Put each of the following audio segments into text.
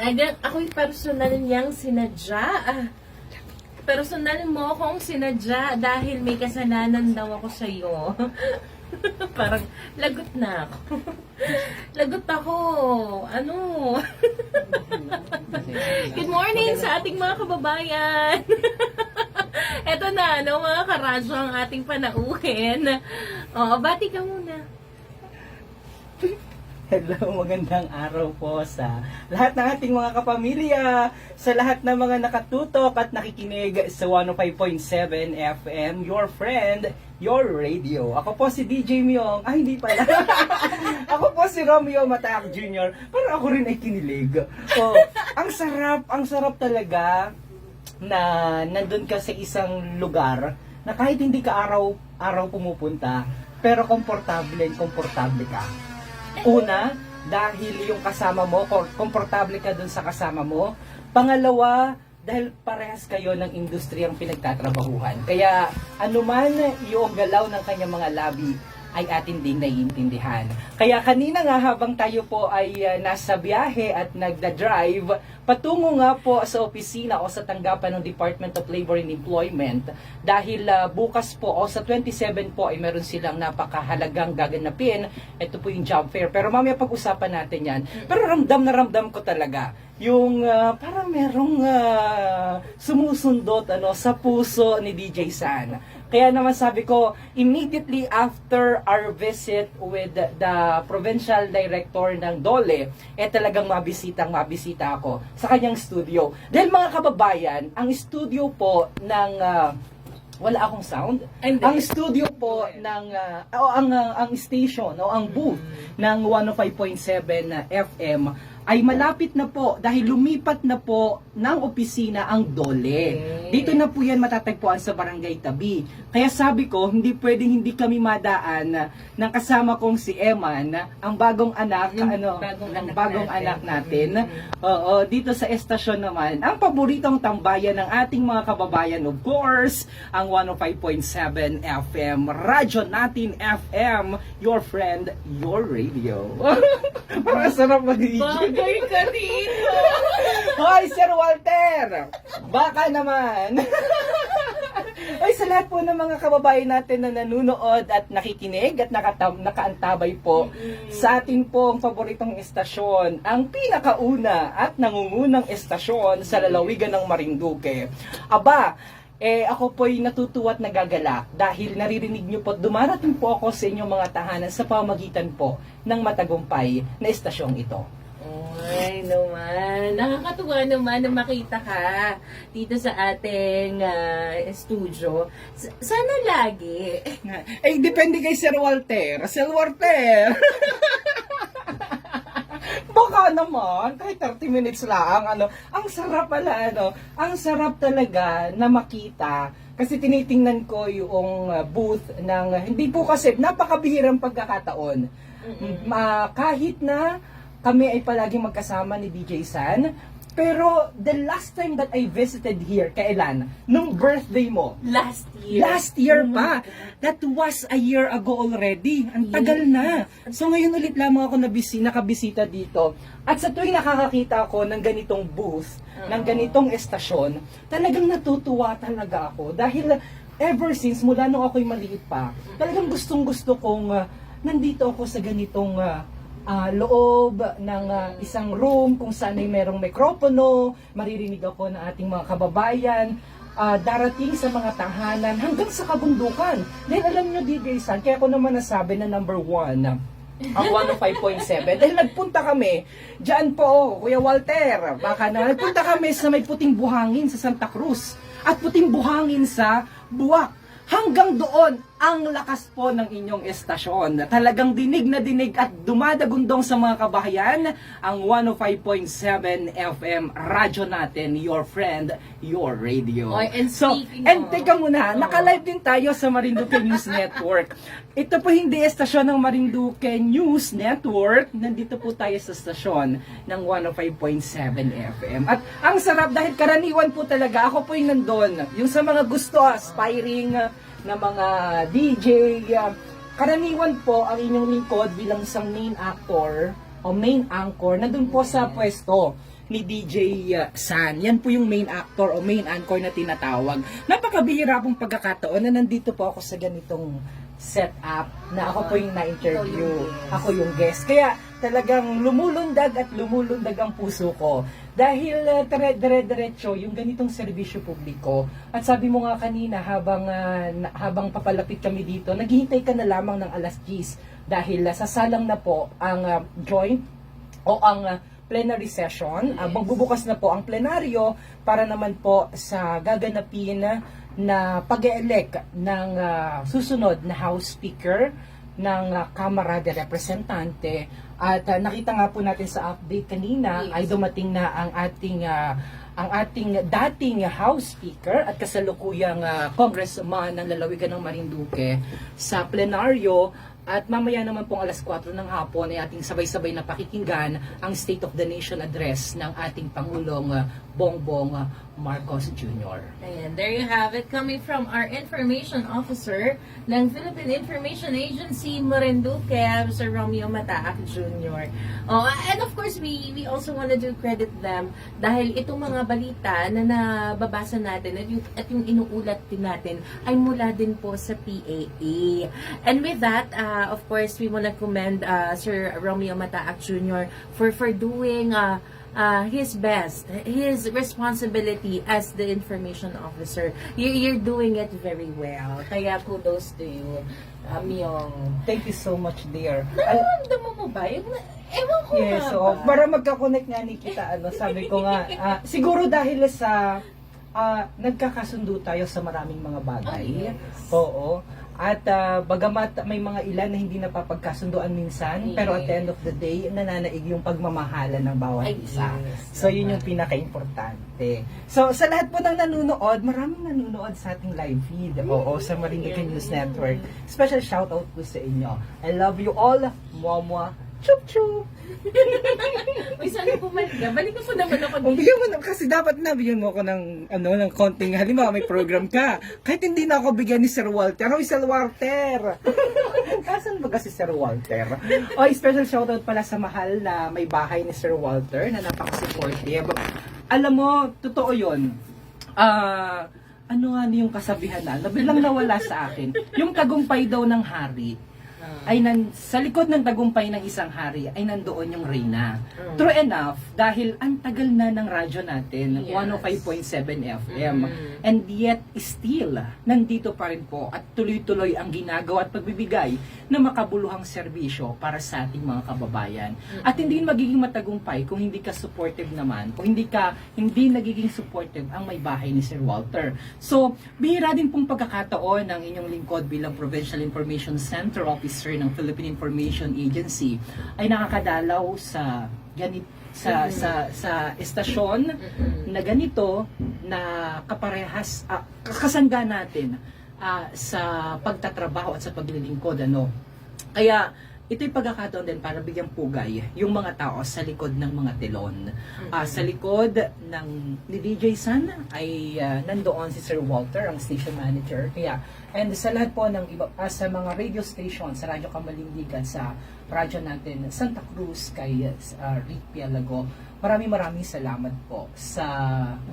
Talagang ako'y personal niyang sinadya. Ah, personal mo akong sinadya dahil may kasalanan daw ako sa iyo. Parang lagot na ako. lagot ako. Ano? Good morning sa ating mga kababayan. Eto na, no, mga karadyo ang ating panauhin. O, bati ka muna. Hello, magandang araw po sa lahat ng ating mga kapamilya, sa lahat ng mga nakatutok at nakikinig sa 105.7 FM, your friend, your radio. Ako po si DJ Myong. Ay, hindi pala. ako po si Romeo Mataak Jr. Pero ako rin ay kinilig. Oh, ang sarap, ang sarap talaga na nandun ka sa isang lugar na kahit hindi ka araw-araw pumupunta, pero komportable, komportable ka. Una, dahil yung kasama mo, or komportable ka dun sa kasama mo. Pangalawa, dahil parehas kayo ng industriyang pinagtatrabahuhan. Kaya anuman yung galaw ng kanyang mga labi, ay atin ding naiintindihan. Kaya kanina nga habang tayo po ay uh, nasa biyahe at nagda-drive, patungo nga po sa opisina o sa tanggapan ng Department of Labor and Employment dahil uh, bukas po o sa 27 po ay meron silang napakahalagang gaganapin. Ito po yung job fair. Pero mamaya pag-usapan natin yan. Pero ramdam na ramdam ko talaga yung uh, parang merong uh, sumusundot ano sa puso ni DJ San. Kaya naman sabi ko, immediately after our visit with the provincial director ng Dole, eh talagang mabisitang mabisita ako sa kanyang studio. Dahil mga kababayan, ang studio po ng ah, wala akong sound. Hindi. Ang studio po ng ah, o ang ah, ang station o ang booth ng 105.7 FM ay malapit na po dahil lumipat na po ng opisina ang Dole. Okay. Dito na po yan matatagpuan sa barangay Tabi. Kaya sabi ko, hindi pwedeng hindi kami madaan ng kasama kong si Eman, ang bagong anak, Yung ano, bagong ang anak bagong natin. anak natin. Mhm. Oo, dito sa estasyon naman, ang paboritong tambayan ng ating mga kababayan, of course, ang 105.7 FM, Radyo Natin FM, your friend, your radio. Parang sarap mag Bagay ka dito. Hoy, Sir Walter! Baka naman! Ay, sa lahat po ng mga kababayan natin na nanunood at nakikinig at nakatam, nakaantabay po sa atin pong paboritong estasyon, ang pinakauna at nangungunang estasyon sa lalawigan ng Marinduque. Aba, eh ako po'y natutuwa at nagagala dahil naririnig niyo po, dumarating po ako sa inyong mga tahanan sa pamagitan po ng matagumpay na estasyong ito. Ay, naman. Nakakatuwa naman na makita ka dito sa ating ah, studio. S- sana lagi. Eh, depende kay Sir Walter. Sir Walter! Baka naman, kahit 30 minutes lang, ano, ang sarap pala, ano, ang sarap talaga na makita kasi tinitingnan ko yung uh, booth ng, hindi po kasi, napakabihirang pagkakataon. Ma, kahit na kami ay palaging magkasama ni DJ San, pero the last time that I visited here, kailan? Nung birthday mo. Last year. Last year pa. God. That was a year ago already. Ang tagal na. So ngayon ulit lamang ako nabisi, nakabisita dito. At sa tuwing nakakakita ako ng ganitong booth, ng ganitong estasyon, talagang natutuwa talaga ako. Dahil ever since, mula nung ako'y maliit pa, talagang gustong gusto kong ah, nandito ako sa ganitong ah, ah, loob ng ah, isang room kung saan ay merong mikropono, maririnig ako ng ating mga kababayan, ah, darating sa mga tahanan hanggang sa kabundukan. Dahil alam nyo, DJ San, kaya ako naman nasabi na number one, ang 105.7. Dahil nagpunta kami, dyan po, Kuya Walter, baka na, nagpunta kami sa may puting buhangin sa Santa Cruz at puting buhangin sa Buwak. Hanggang doon, ang lakas po ng inyong estasyon. Talagang dinig na dinig at dumadagundong sa mga kabahayan ang 105.7 FM radyo natin, your friend, your radio. Oy, and so, and of- teka muna, Oo. naka-live din tayo sa Marinduque News Network. Ito po hindi estasyon ng Marinduque News Network. Nandito po tayo sa estasyon ng 105.7 FM. At ang sarap dahil karaniwan po talaga, ako po yung nandun. Yung sa mga gusto, aspiring na mga DJ, uh, karaniwan po ang inyong lingkod bilang isang main actor o main anchor, nandun po sa pwesto. ni DJ uh, San. Yan po yung main actor o main anchor na tinatawag. Napakabihira pong pagkakataon na nandito po ako sa ganitong setup na ako po yung na-interview. Ako yung guest. Kaya talagang lumulundag at lumulundag ang puso ko. Dahil uh, dire- dire-diretso yung ganitong serbisyo publiko. At sabi mo nga kanina habang ah, na- habang papalapit kami dito, naghihintay ka na lamang ng alas 10 dahil uh, sasalang na po ang ah, joint o ang ah, plenary session. Ah, magbubukas na po ang plenaryo para naman po sa gaganapin na pag-elect ng ah, susunod na House Speaker ng ah, Kamara de Representante. At ah, nakita nga po natin sa update kanina Yes. ay dumating na ang ating ah, ang ating dating House Speaker at kasalukuyang ah, Congressman ng lalawigan ng Marinduque sa plenaryo at mamaya naman pong alas 4 ng hapon ay ating sabay-sabay na pakikinggan ang State of the Nation address ng ating Pangulong ah, Bongbong ah, Marcos Jr. Ayan, there you have it. Coming from our information officer ng Philippine Information Agency, Marinduque, Sir Romeo Mataak Jr. Oh, and of course, we we also want to do credit them dahil itong mga balita na nababasa natin at yung, at yung inuulat din natin ay mula din po sa PAA. And with that, uh, of course, we want to commend uh, Sir Romeo Mataak Jr. for for doing uh, uh, his best, his responsibility as the information officer. You, you're doing it very well. Kaya kudos to you, um, yung... Thank you so much, dear. Nararamdaman mo ba? Yung, ewan ko Yes, nga so ba? para magka-connect nga ni kita, ano, sabi ko nga, ah, siguro dahil sa ah, nagkakasundo tayo sa maraming mga bagay. Oh, yes. Oo. At ah, bagamat may mga ilan na hindi napapagkasunduan minsan, pero at the end of the day, nananaig yung pagmamahalan ng bawat Ay, isa. yes. So, yun yung pinaka-importante. So, sa lahat po ng nanonood, maraming nanonood sa ating live feed. Oo, sa Marinduque News Network. Special shoutout po sa inyo. I love you all. Mwah, Chup chup! Uy, sana bumalik ka. Balik ko po naman ako O, dito. bigyan mo na, kasi dapat na bigyan mo ako ng, ano, ng konting, halimbawa may program ka. Kahit hindi na ako bigyan ni Sir Walter. Ano, Sir Walter? Kasan ba kasi Sir Walter? O, special shoutout pala sa mahal na may bahay ni Sir Walter na napaka-supportive. Alam mo, totoo yun. Ah, ano nga yung kasabihan na, na biglang nawala sa akin. Yung tagumpay daw ng hari, ay nan, sa likod ng tagumpay ng isang hari ay nandoon yung reyna. Mm. True enough, dahil ang tagal na ng radyo natin, Yes. 105.7 FM, Mm. and yet still, nandito pa rin po at tuloy-tuloy ang ginagawa at pagbibigay na makabuluhang serbisyo para sa ating mga kababayan. At hindi magiging matagumpay kung hindi ka supportive naman, kung hindi ka hindi nagiging supportive ang may bahay ni Sir Walter. So, bihira din pong pagkakataon ng inyong lingkod bilang Provincial Information Center Officer ng Philippine Information Agency ay nakakadalaw sa ganit sa Mhm. sa sa estasyon Mm-mm. na ganito na kaparehas ah, kasangga natin ah, sa pagtatrabaho at sa paglilingkod ano kaya ito'y pagkakataon din para bigyang pugay yung mga tao sa likod ng mga telon. Ah, sa likod ng ni DJ San ay ah, nandoon si Sir Walter, ang station manager. Kaya, and sa lahat po ng iba, ah, sa mga radio station, sa Radyo Kamalindigan, sa radyo natin Santa Cruz, kay uh, Rick Pialago, maraming maraming salamat po sa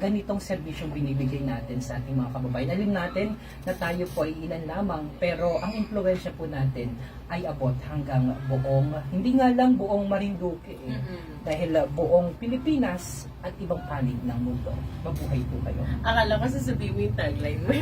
ganitong serbisyong binibigay natin sa ating mga kababayan. Alam natin na tayo po ay ilan lamang, pero ang impluensya po natin ay abot hanggang buong, hindi nga lang buong Marinduque eh, Mm-mm. dahil uh, buong Pilipinas at ibang panig ng mundo. Mabuhay po kayo. Akala ko sasabihin mo yung tagline mo.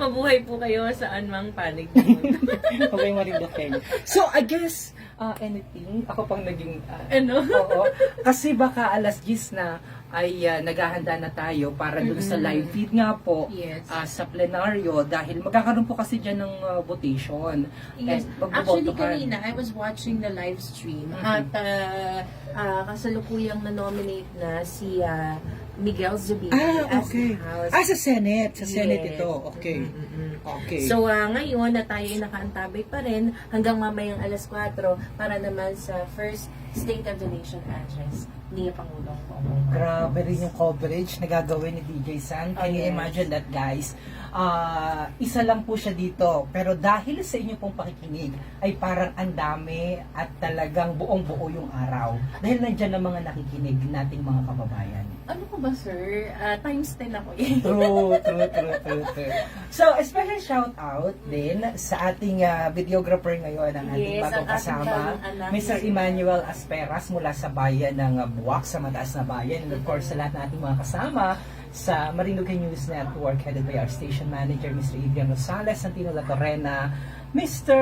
Mabuhay po kayo saan mang panig ng mundo. Okay, Marinduque. So, I guess, uh, anything, ako pang naging, uh, ano? oo, kasi baka alas 10 na ay uh, naghahanda na tayo para dun sa Mm-mm. live feed nga po Yes. ah, sa plenaryo dahil magkakaroon po kasi dyan ng uh, votation. Yes. Actually, kanina, I was watching the live stream Mhm. at uh, uh, kasalukuyang na-nominate na si uh, Miguel Zubiri Ah, as okay. the House. Ah, sa Senate. Sa Senate Yes. ito. Okay. Mm-mm-mm. Okay. So uh, ngayon na tayo ay nakaantabay pa rin hanggang mamayang alas 4 para naman sa first State of the Nation address ni Pangulong Bongbong. Grabe rin yung coverage na gagawin ni DJ San. Can Oh, you yes. imagine that, guys? Ah, isa lang po siya dito. Pero dahil sa inyo pong pakikinig, ay parang ang dami at talagang buong-buo yung araw. dahil nandyan ang mga nakikinig nating mga kababayan. Ano ko ba, sir? Ah, times 10 ako eh. True, true, true, true, true. So, a special shout out din sa ating ah, videographer ngayon, ang ating Yes, bagong ating kasama, bagong anak. Mr. Emmanuel Asperas mula sa bayan ng ah, Buwak, sa mataas na bayan. And of course, sa lahat ng ating mga kasama sa Marinduque News Network headed by our station manager, Mr. Adrian Rosales, Santino La Torrena, Mr.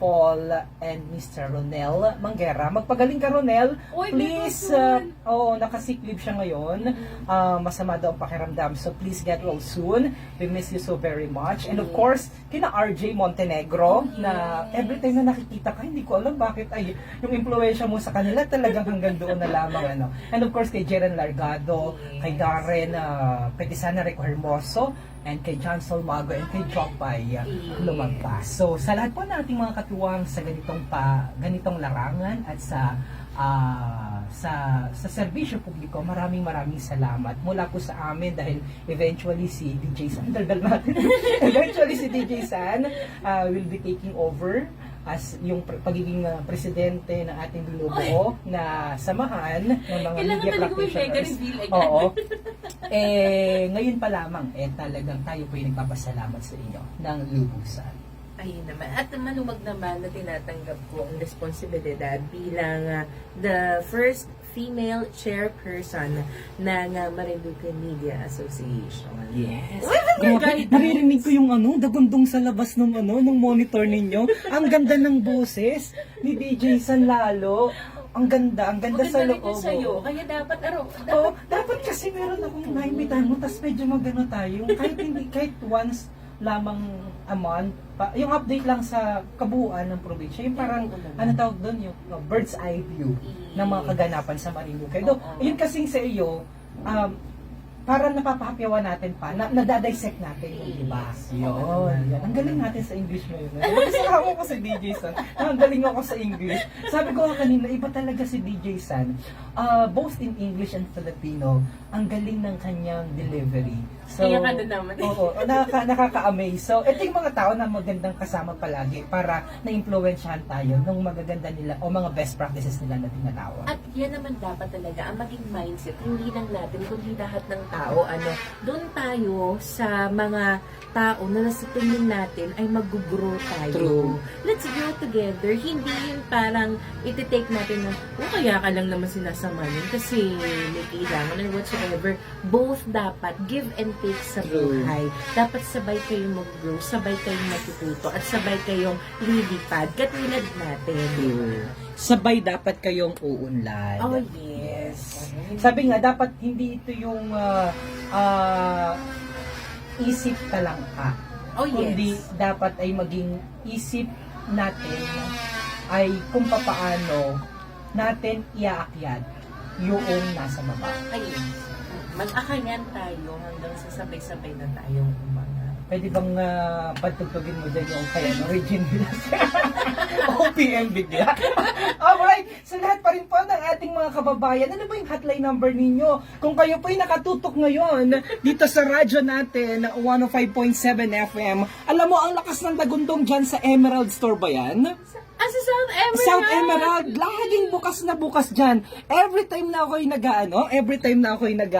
Paul and Mr. Ronel Manguera. Magpagaling ka, Ronel. Uy, Please, uh, Oo, nakasick leave siya ngayon. Ah, masama daw ang pakiramdam. So please get well soon. We miss you so very much. And of course, kina RJ Montenegro Oh, na every time na nakikita ka, hindi ko alam bakit ay yung influensya mo sa kanila talagang hanggang doon na lamang ano. And of course kay Jeren Largado, kay Darren uh, Pedisana Rico Hermoso, and kay John Solmago and kay Jokpay uh, lumagpas. So sa lahat po nating mga katuwang sa ganitong pa ganitong larangan at sa ah, sa sa serbisyo publiko, maraming maraming salamat mula po sa amin dahil eventually si DJ San, daldal natin, eventually si DJ San ah, will be taking over as yung pagiging ah, presidente ng ating binubuo na samahan ng mga Kailangan media talaga may mega practitioners. agad. Oo. Eh, ngayon pa lamang, eh, talagang tayo po yung nagpapasalamat sa inyo ng lubusan. Ayun naman. At maluwag naman na tinatanggap ko ang responsibilidad bilang ah, the first female chairperson ng ah, Marinduque Media Association. Yes. Grabe, naririnig ko yung ano, dagundong sa labas ng ano, ng monitor ninyo. Ang ganda ng boses ni DJ San lalo. Ang ganda, ang ganda sa Maganda rin loob. yun sa'yo. Kaya dapat, araw, dapat, Oo, dapat kasi meron akong naimbitahan mo, tapos medyo magano tayo. Kahit hindi, kahit once lamang a month, pa, yung update lang sa kabuuan ng probinsya. Yung parang, ano tawag doon, yung uh, bird's eye view ng mga kaganapan sa Marinduque. Do, Oo. yun kasing sa iyo, um, parang napapahapyawan natin pa, na, nadadissect natin yung iba. Yun. Yan. Ang galing natin sa English ngayon. Kasama ko si DJ San. Ang galing ako sa English. Sabi ko kanina, iba talaga si DJ San. Uh, both in English and Filipino, ang galing ng kanyang delivery. So, Kaya ka doon naman. Oo, nakaka, nakaka-amaze. So, ito yung mga tao na magandang kasama palagi para na-influensyahan tayo ng magaganda nila o mga best practices nila na tinatawag. At yan naman dapat talaga ang maging mindset, hindi lang natin, kundi lahat ng tao. Ano, doon tayo sa mga tao na nasa tingin natin ay mag-grow tayo. True. Let's grow together. Hindi yung parang iti-take natin na, oh, kaya ka lang naman sinasama yun kasi may kailangan or whatsoever. Both dapat give and take sa True. buhay. Dapat sabay kayong mag-grow, sabay kayong matututo, at sabay kayong lilipad, katulad natin. Sabay dapat kayong uunlad. Oh, yes. Sabi nga, dapat hindi ito yung ah, ah, isip talangka. Oh, Kundi yes. dapat ay maging isip natin ay kung papaano natin iaakyat yung nasa baba. Ayun. Mag-akanyan tayo hanggang sa sabay-sabay na tayong umangat. Pwede bang uh, patugtugin mo dyan yung kaya no, Regine Villas? OPM bigla. Alright, sa lahat pa rin po ng ating mga kababayan, ano ba yung hotline number ninyo? Kung kayo po'y nakatutok ngayon dito sa radyo natin, 105.7 FM, alam mo, ang lakas ng dagundong dyan sa Emerald Store ba yan? Ah, sa South Emerald! South Emerald, laging bukas na bukas dyan. Every time na ako'y nag ano, every time na ako'y nag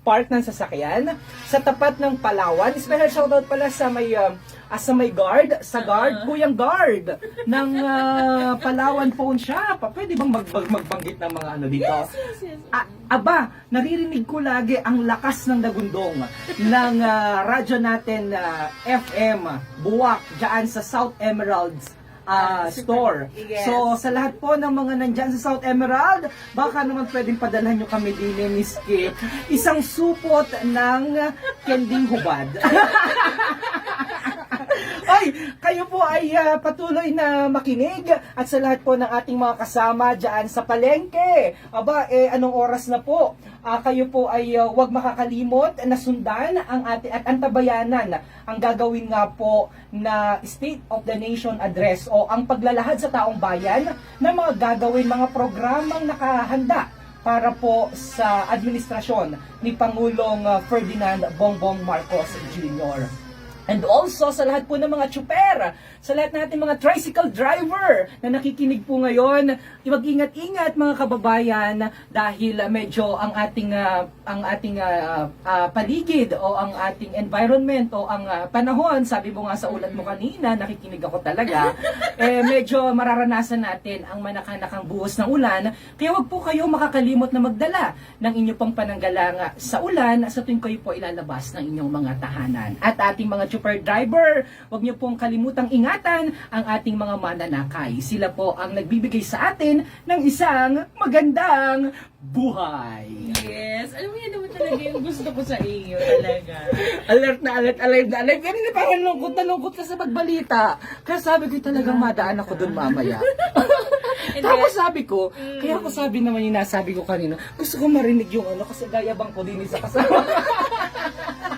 park ng sasakyan, sa tapat ng Palawan, special shoutout pala sa may, ah, sa may guard, sa guard, kuyang guard, ng ah, Palawan phone shop. Ah, Pwede bang mag, mag- magbanggit ng mga ano dito? Yes, yes, yes. Ah, aba, naririnig ko lagi ang lakas ng dagundong ng ah, radyo natin na FM Buwak dyan sa South Emeralds super. store. Yes. So, sa lahat po ng mga nandyan sa South Emerald, baka naman pwedeng padalhan nyo kami din ni Miss Kip. Isang supot ng kending hubad. Ay, kayo po ay ah, patuloy na makinig at sa lahat po ng ating mga kasama dyan sa palengke. Aba, eh, anong oras na po? Ah, kayo po ay ah, huwag makakalimot na sundan ang ating at antabayanan ang gagawin nga po na State of the Nation Address o ang paglalahad sa taong bayan ng mga gagawin mga programang nakahanda para po sa administrasyon ni Pangulong Ferdinand Bongbong Marcos Jr. And also sa lahat po ng mga chuper, sa lahat natin mga tricycle driver na nakikinig po ngayon, mag-ingat-ingat mga kababayan dahil medyo ang ating uh, ang ating uh, uh, paligid o ang ating environment o ang uh, panahon, sabi mo nga sa ulat mo kanina, nakikinig ako talaga, eh medyo mararanasan natin ang manakanakang buhos ng ulan. Kaya wag po kayo makakalimot na magdala ng inyo pang pananggalanga sa ulan sa tuwing kayo po ilalabas ng inyong mga tahanan. At ating mga super driver, wag niyo pong kalimutang ingatan ang ating mga mananakay. Sila po ang nagbibigay sa atin ng isang magandang buhay. Yes. Alam mo yan naman talaga yung gusto ko sa iyo talaga. Alert na alert, alive na alive. Ganun na parang lungkot na lungkot ka sa pagbalita. Kaya sabi ko talagang madaan ako dun mamaya. Tapos sabi ko, kaya ako sabi naman yung nasabi ko kanina, gusto ko marinig yung ano kasi gayabang ko din sa kasama.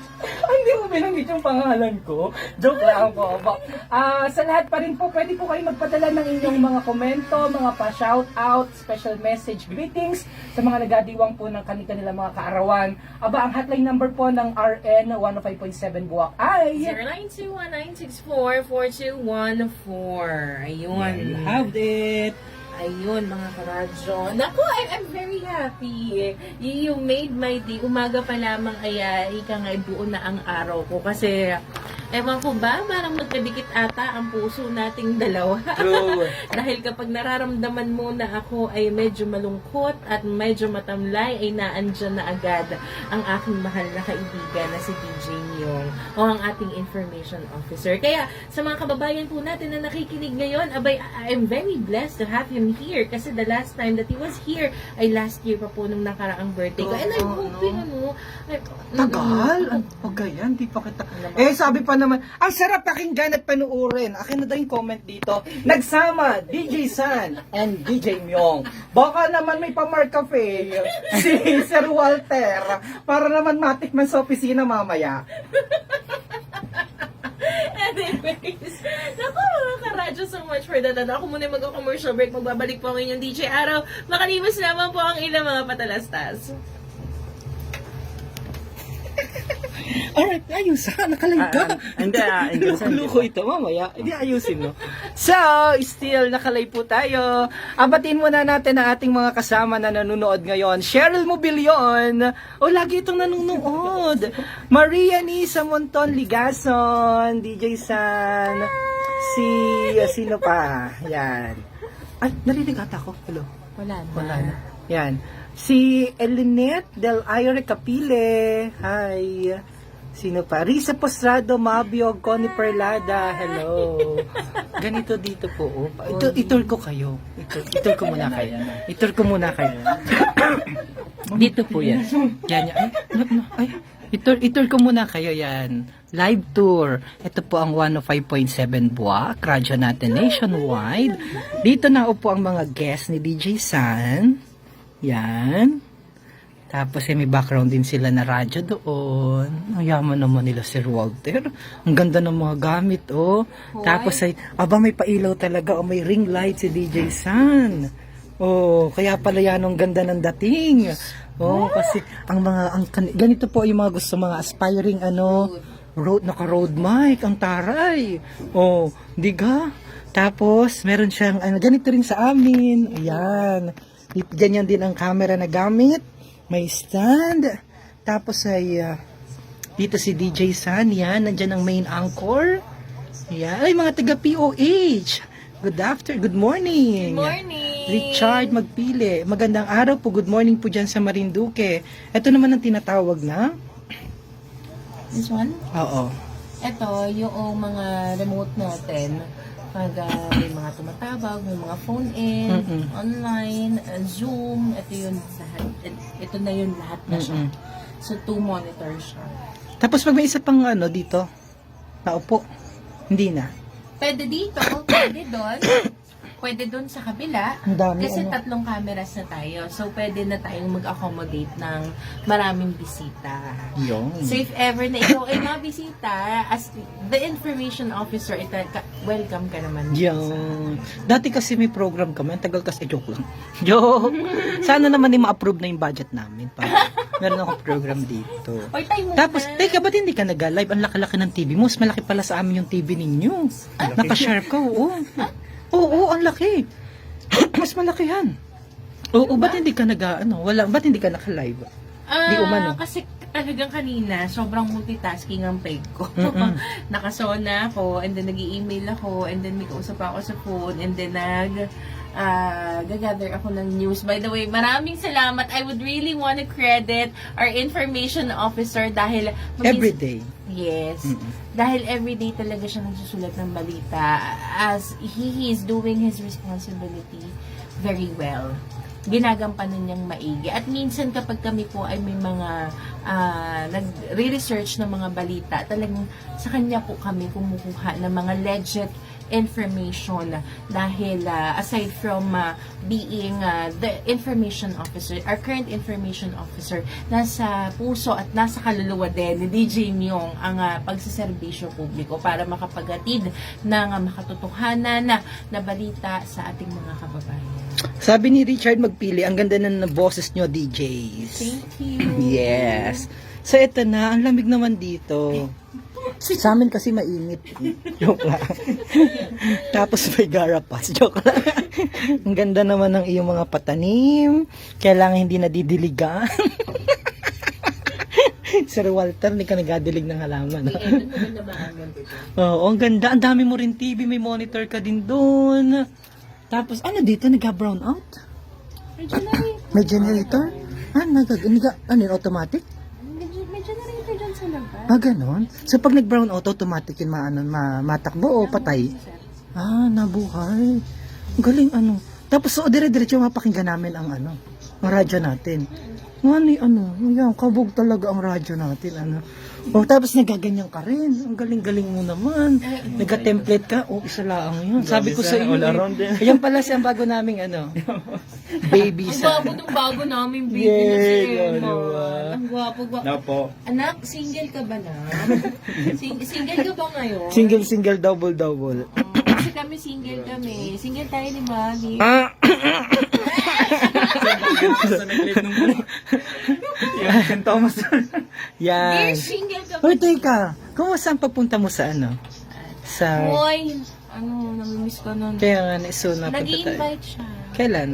Binanggit yung pangalan ko. Joke lang po. Ba- Ah, sa lahat pa rin po, pwede po kayo magpadala ng inyong mga komento, mga pa-shout out, special message, greetings sa mga nagadiwang po ng kanilang mga kaarawan. Aba, ang hotline number po ng RN 105.7 Buwak ay... 0921-964-4214. Ayun. You have it. Ayun, mga karadyo. Naku, I'm, I'm very happy. You, you made my day. Umaga pa lamang ay ika nga buo na ang araw ko. Kasi, ewan ko ba, parang magkadikit ata ang puso nating dalawa. True. Dahil kapag nararamdaman mo na ako ay medyo malungkot at medyo matamlay, ay naandyan na agad ang aking mahal na kaibigan na si DJ Myong o ang ating information officer. Kaya sa mga kababayan po natin na nakikinig ngayon, abay, I am very blessed to have him here kasi the last time that he was here ay last year pa po nung nakaraang birthday ko. And I'm hoping, ano, Tagal? Ano pa ganyan? Di pa kita... Eh, sabi pa naman, ang sarap pakinggan at panuorin. Akin na daw yung comment dito. Nagsama, DJ San and DJ Myong. Baka naman may pa-Mark Cafe si Sir Walter para naman matikman sa opisina mamaya. Anyways, naku mga karadyo, so much for that. At ako muna mag-commercial break. Magbabalik po ang inyong DJ Araw. Makalimas naman po ang ilang mga patalastas. Alright, ayos ha, nakalive ka. Ah, ah, hindi, ah, hindi, Loko ito, mamaya. Hindi ayusin mo. So, still nakalive po tayo. Abatin muna natin ang ating mga kasama na nanonood ngayon. Cheryl Mobilion. O, lagi itong nanonood. Maria Nisa Monton Ligason. DJ San. Si, sino pa? Yan. Ay, narinig ata ko. Hello. Wala na. Wala na. Yan. Si Elinette Del Aire Capile. Hi. Sino pa? Risa Postrado, Mabio, Connie Perlada. Hello. Ganito dito po. Oh. Ito, itur ko kayo. Itur, itur ko muna kayo. Itur ko muna kayo. dito po yan. Yan, yan. Ay, ano, ay. Itur, itur ko muna kayo yan. Live tour. Ito po ang 105.7 Buwak. Radyo natin nationwide. Dito na upo ang mga guests ni DJ San. Yan. Tapos eh, may background din sila na radyo doon. Ang yaman naman nila Sir Walter. Ang ganda ng mga gamit, oh. Tapos ay, aba may pailaw talaga, oh, may ring light si DJ San. Oh, kaya pala yan ang ganda ng dating. Oh, kasi ang mga ang ganito po yung mga gusto mga aspiring ano road naka road mic ang taray. Oh, diga. Tapos meron siyang ano ganito rin sa amin. Ayan. Ganyan din ang camera na gamit. May stand. Tapos ay ah, dito si DJ San. Yan, nandyan ang main anchor. Yan. Ay, mga taga POH. Good after, good morning. Good morning! Richard Magpili. Magandang araw po. Good morning po dyan sa Marinduque. Ito naman ang tinatawag na? This one? Oo. Ito, yung mga remote natin. Ah, may mga tumatawag, may mga phone in, Mm-mm. online, ah, Zoom, ito yun lahat. Ito na yun lahat na siya. Mm-mm. So, two monitors siya. Tapos pag may isa pang ano dito, naupo. Hindi na. Pwede dito, pwede doon. pwede dun sa kabila. Dami, Kasi ano. tatlong cameras na tayo. So, pwede na tayong mag-accommodate ng maraming bisita. Yun. So, if ever na ikaw ay mabisita, as the information officer, ka- welcome ka naman. Yan. Dati kasi may program kami. Ang tagal kasi. Eh, joke lang. Joke. Sana naman di ma-approve na yung budget namin. Para meron akong program dito. Oy, tayo muna. Tapos, teka, ba't hindi ka nag-live? Ang laki-laki ng TV mo. Mas malaki pala sa amin yung TV ninyo. Nakasharp ka, oo. Oo, oo, ang laki. Mas malaki yan. Oo, ba't hindi ka nag, ano, wala, ba't hindi ka naka-live? Ah, Di umano. Kasi talagang kanina, sobrang multitasking ang peg ko. Mm-mm. Nakasona ako, and then nag email ako, and then may kausap ako sa phone, and then nag ah, gagather ako ng news. By the way, maraming salamat. I would really want to credit our information officer dahil Every day. Yes. Mm-mm. Dahil everyday talaga siya nagsusulat ng balita as he is doing his responsibility very well. Ginagampanan niyang maigi. At minsan kapag kami po ay may mga ah, nagre-research ng mga balita, talagang sa kanya po kami kumukuha ng mga legit information dahil ah, aside from ah, being ah, the information officer, our current information officer, nasa puso at nasa kaluluwa din ni DJ Myong ang ah, pagsiservisyo publiko para makapagatid ng ah, makatotohanan na, na balita sa ating mga kababayan. Sabi ni Richard Magpili, ang ganda na ng boses nyo, DJs. Thank you. Yes. So, eto na. Ang lamig naman dito. Sa amin kasi mainit. Joke lang. Tapos may garapas. Joke lang. ang ganda naman ng iyong mga patanim. Kailangan hindi nadidiligan. Sir Walter, hindi ka nagadilig ng halaman. ha? Oo, ang ganda. Ang dami mo rin TV. May monitor ka din doon. Tapos, ano dito? Nag-brown out? May generator? Ah, nag, ano automatic? May, may generator dyan sa labas. Ah, ganon? So, pag nag-brown out, automatic yun ma, ano, ma, matakbo o patay? Ah, nabuhay. Galing, ano. Tapos, so, dire-diretso mapakinggan namin ang, ano, ang radyo natin. Ano, ano, yan, kabog talaga ang radyo natin, ano. O, tapos nagaganyan ka rin. Ang galing-galing mo naman. Nagka-template ka. O, isa lang yun. Sabi ko sa iyo. all eh. around din. Ayan pala siya ang bago naming, ano, baby Ang sa... gwapo ng bago namin baby Yay, na si ano Emma. ba? Ang gwapo, gwapo. Na po. Anak, single ka ba na? Sing- single ka ba ngayon? Single, single, double, double. Oh, kasi kami single kami. Single tayo ni Mami. Ah! Sa nag-clip nung Yung St. Thomas. Yan. Single ka ba? Hoy, teka. Kumusta ang papunta mo sa ano? Sa... Hoy, ano, namimiss ko nun. Kaya nga, so napunta tayo. Nag-i-invite siya. Kailan?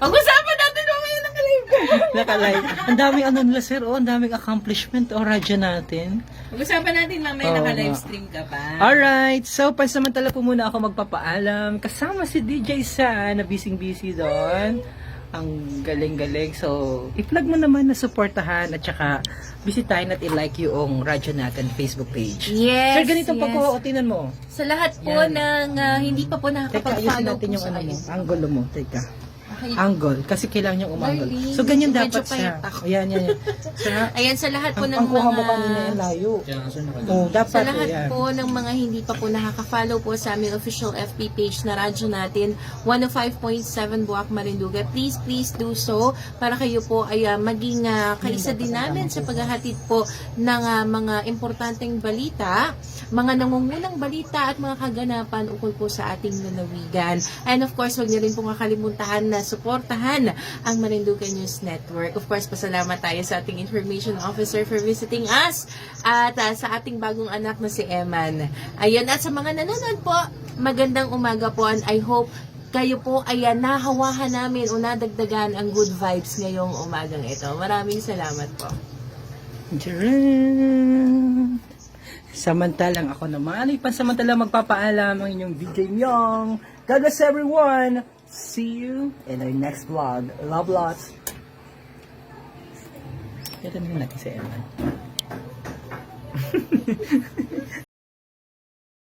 Pag-usapan natin mamaya ng live ko. Nakalive. Ang daming ano nila, sir. Oh, ang daming accomplishment. Oh, radyo natin. Pag-usapan natin mamaya Oo naka-live stream ka pa. Alright. So, pansamantala po muna ako magpapaalam. Kasama si DJ Sa na busy-busy doon. Ang galing-galing. So, i-plug mo naman na supportahan at saka bisitahin at i-like yung radyo natin Facebook page. Yes, Sir, ganitong yes. pagkuha. O, tinan mo. Sa lahat po Yan. ng ah, hindi pa po Teka, ayusin nakakapag-follow natin po yung sa ano mo. Angulo mo. Teka. Angle. Kasi kailangan niyang umangle. Darling, So, ganyan medyo dapat siya. payat ako. Ayan, yan, yan. Sa, Ayan, sa lahat po ang, ng ang kuha mga... mo kanina yung layo. Oh, dapat. Sa lahat ayan. po ng mga hindi pa po nakaka-follow po sa aming official FB page na radyo natin, 105.7 Buwak Marinduga, please, please do so para kayo po ay ah, maging ah, kaisa din namin sa paghahatid po ng ah, mga importanteng balita, mga nangungunang balita at mga kaganapan ukol po sa ating lalawigan. And of course, huwag niyo rin po kakalimuntahan na suportahan ang Marinduga News Network. Of course, pasalamat tayo sa ating information officer for visiting us at ah, sa ating bagong anak na si Eman. Ayun, at sa mga nanonood po, magandang umaga po and I hope kayo po ay ah, nahawahan namin o nadagdagan ang good vibes ngayong umagang ito. Maraming salamat po. Samantalang ako naman ay pansamantalang magpapaalam ang inyong DJ Myong. God bless everyone! See you in our next vlog. Love lots! Ito na natin si Eman.